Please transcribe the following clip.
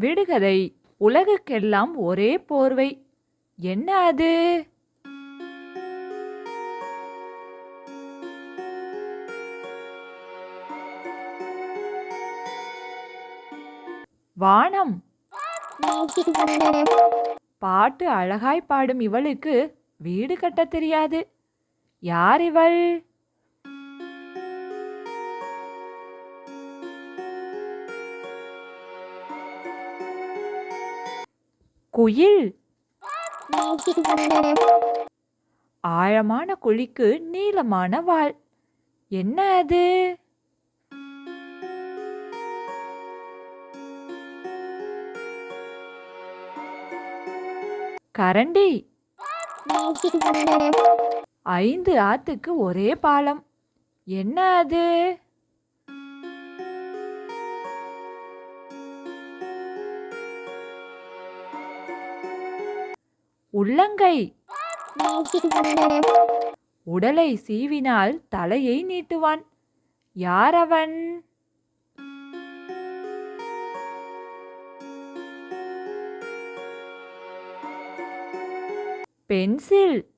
விடுகதை உலகுக்கெல்லாம் ஒரே போர்வை. என்ன அது? வானம். பாட்டு அழகாய் பாடும் இவளுக்கு வீடு கட்டத் தெரியாது. யார் இவள்? குயில். ஆழமான குழிக்கு நீளமான வால். என்ன அது? கரண்டி. ஐந்து ஆத்துக்கு ஒரே பாலம். என்ன அது? உள்ளங்கை. உடலை சீவினால் தலையை நீட்டுவான். யார் அவன் பென்சில்.